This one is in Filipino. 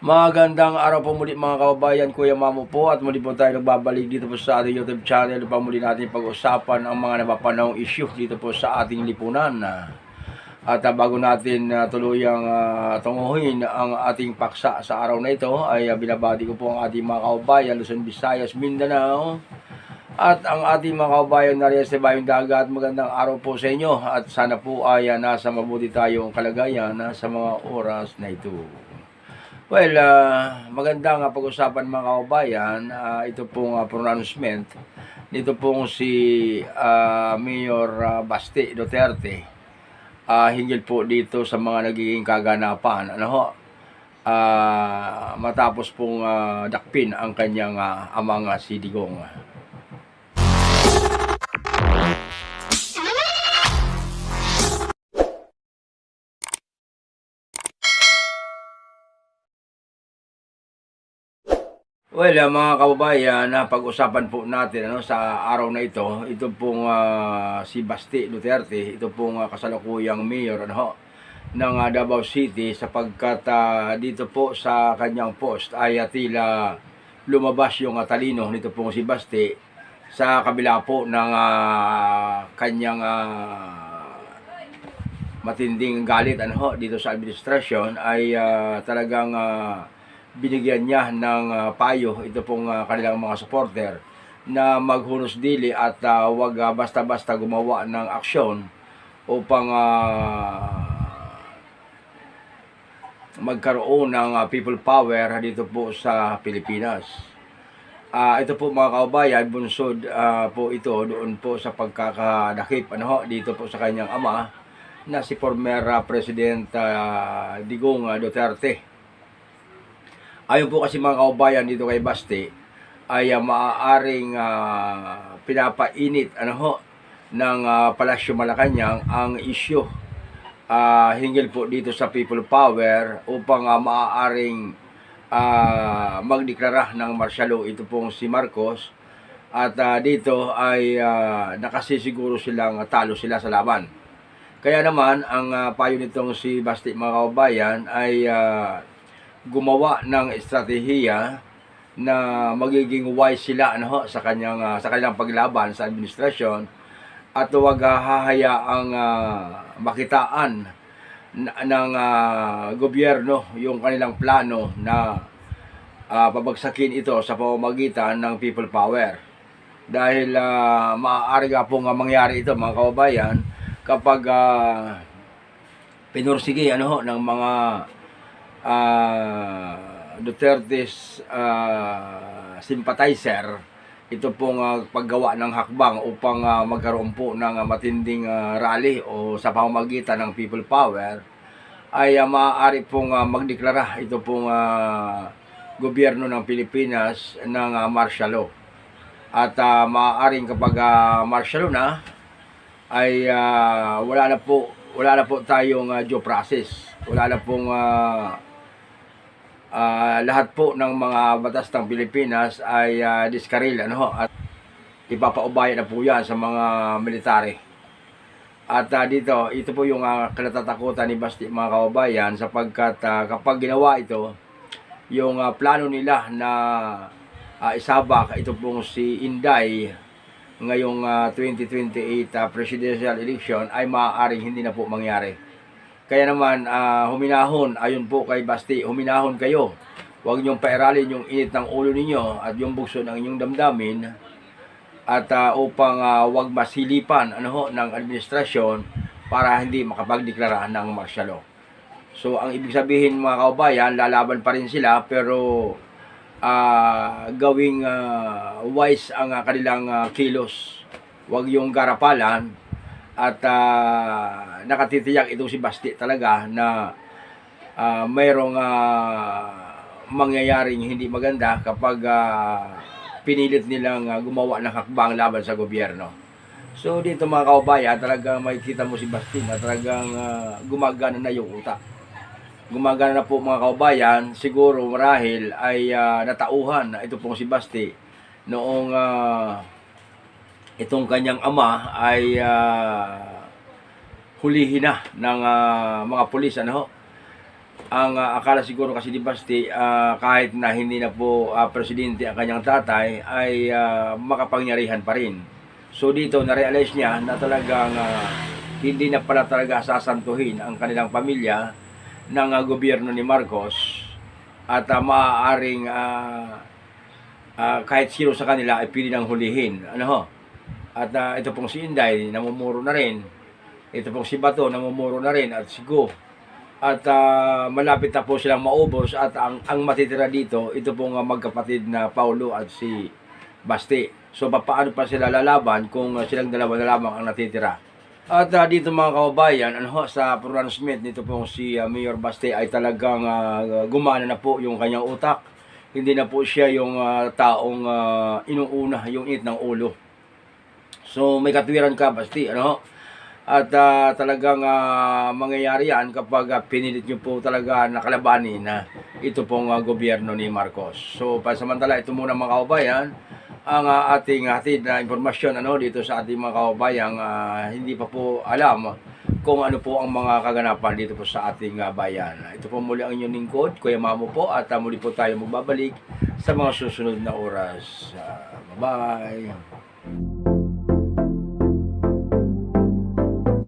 Magandang araw po muli mga kababayan, Kuya Mamo po at muli po tayo nagbabalik dito po sa ating YouTube channel upang muli natin pag-usapan ang mga napapanahong issue dito po sa ating lipunan. At ah, bago natin uh, tuluyang ah, tunguhin ang ating paksa sa araw na ito ay ah, binabati ko po ang ating mga kababayan Luzon, Visayas, Mindanao at ang ating mga kababayan na rin sa Bayong Dagat. Magandang araw po sa inyo at sana po ay ah, nasa mabuti tayong kalagayan ah, sa mga oras na ito. Well, ah, maganda nga pag-usapan mga kababayan, ah, ito pong ah, pronouncement nito pong si ah, Mayor ah, Basti Duterte ah, hinggil po dito sa mga nagiging kaganapan. Ano ho? Ah, matapos pong ah, dakpin ang kanyang ah, amang ah, si Well, ah, mga kababayan, na pag-usapan po natin ano, sa araw na ito, ito pong ah, si Basti Duterte, ito pong ah, kasalukuyang mayor ano, ng ah, Davao City sapagkat ah, dito po sa kanyang post ay ah, tila lumabas yung ah, talino nito pong si Basti sa kabila po ng ah, kanyang ah, matinding galit ano, dito sa administrasyon ay ah, talagang ah, binigyan niya ng ah, payo ito pong ah, kanilang mga supporter na maghunos dili at ah, wag ah, basta-basta gumawa ng aksyon upang ah, magkaroon ng ah, people power dito po sa Pilipinas. Ah, ito po mga kaubayan, bunsod ah, po ito doon po sa pagkakadakip ano dito po sa kanyang ama na si former ah, President ah, Digong ah, Duterte. Ayon po kasi mga kaubayan dito kay Basti ay uh, maaaring ah, pinapainit ano ho ng ah, Palasyo Malacanang ang isyu ah, hinggil po dito sa people power upang ah, maaaring ah, magdeklara ng martial ito pong si Marcos at ah, dito ay ah, nakasisiguro silang talo sila sa laban. Kaya naman ang ah, payo nitong si Basti mga kaubayan ay ah, gumawa ng estratehiya na magiging wise sila ano ho, sa kanyang ah, sa kanilang paglaban sa administrasyon at huwag ah, hahayaang ah, makitaan ng ah, gobyerno yung kanilang plano na ah, pabagsakin ito sa pamamagitan ng people power. Dahil uh, maaari nga pong mangyari ito mga kababayan kapag ah, pinursige ano ho, ng mga ah, Duterte's ah, sympathizer ito pong ah, paggawa ng hakbang upang ah, magkaroon po ng ah, matinding ah, rally o sa pamamagitan ng people power ay ah, maaari pong ah, magdeklara ito pong ah, gobyerno ng Pilipinas ng ah, martial law. At ah, maaaring kapag ah, martial law na ay ah, wala na po wala na po tayong ah, due process. Wala na pong ah, ah, lahat po ng mga batas ng Pilipinas ay uh, diskaril ano at ipapaubaya na po yan sa mga military. At ah, dito, ito po yung uh, kinatatakutan ni Basti mga kababayan sapagkat ah, kapag ginawa ito, yung ah, plano nila na ah, isabak ito pong si Inday ngayong ah, 2028 ah, presidential election ay maaaring hindi na po mangyari. Kaya naman, ah, huminahon, ayon po kay Basti, huminahon kayo. Huwag niyong pairalin yung init ng ulo ninyo at yung bukso ng inyong damdamin at ah, upang ah, huwag masilipan ano ho, ng administrasyon para hindi makapagdeklara ng martial law. So, ang ibig sabihin mga kaubayan, lalaban pa rin sila pero ah, gawing ah, wise ang ah, kanilang ah, kilos. Huwag yung garapalan at ah, nakatitiyak itong si Basti talaga na ah, mayroong ah, mangyayaring hindi maganda kapag ah, pinilit nilang ah, gumawa ng hakbang laban sa gobyerno. So dito mga kaubayan, talagang makikita mo si Basti na talagang ah, gumagana na yung utak. Gumagana na po mga kaubayan, siguro marahil ay ah, natauhan na ito pong si Basti noong ah, itong kanyang ama ay ah, hulihin na ng ah, mga pulis ano ho. ang ah, akala siguro kasi ni Basti ah, kahit na hindi na po ah, presidente ang kanyang tatay ay ah, makapangyarihan pa rin. So dito na-realize niya na talagang ah, hindi na pala talaga sasantuhin ang kanilang pamilya ng ah, gobyerno ni Marcos at uh, maaaring ah, ah, kahit sino sa kanila ay pili ng hulihin. Ano ho? At ah, ito pong si Inday, namumuro na rin. Ito pong si Bato, namumuro na rin. At si Go. At ah, malapit na po silang maubos. At ang, ang matitira dito, ito pong ah, magkapatid na Paulo at si Basti. So, paano pa sila lalaban kung ah, silang dalawa na lamang ang natitira? At ah, dito mga kababayan, ano sa pronouncement nito pong si ah, Mayor Baste ay talagang ah, gumana na po yung kanyang utak. Hindi na po siya yung ah, taong ah, inuuna, yung init ng ulo. So may katwiran ka Basti, ano? At ah, talagang ah, mangyayari yan kapag ah, pinilit nyo po talaga nakalabanin na ito pong ah, gobyerno ni Marcos. So pansamantala ito muna mga kababayan, ang ah, ating hatid na impormasyon ano dito sa ating mga kababayang ah, hindi pa po alam kung ano po ang mga kaganapan dito po sa ating ah, bayan. Ito po muli ang inyong lingkod, Kuya Mamo po at ah, muli po tayo magbabalik sa mga susunod na oras. Ah, bye-bye.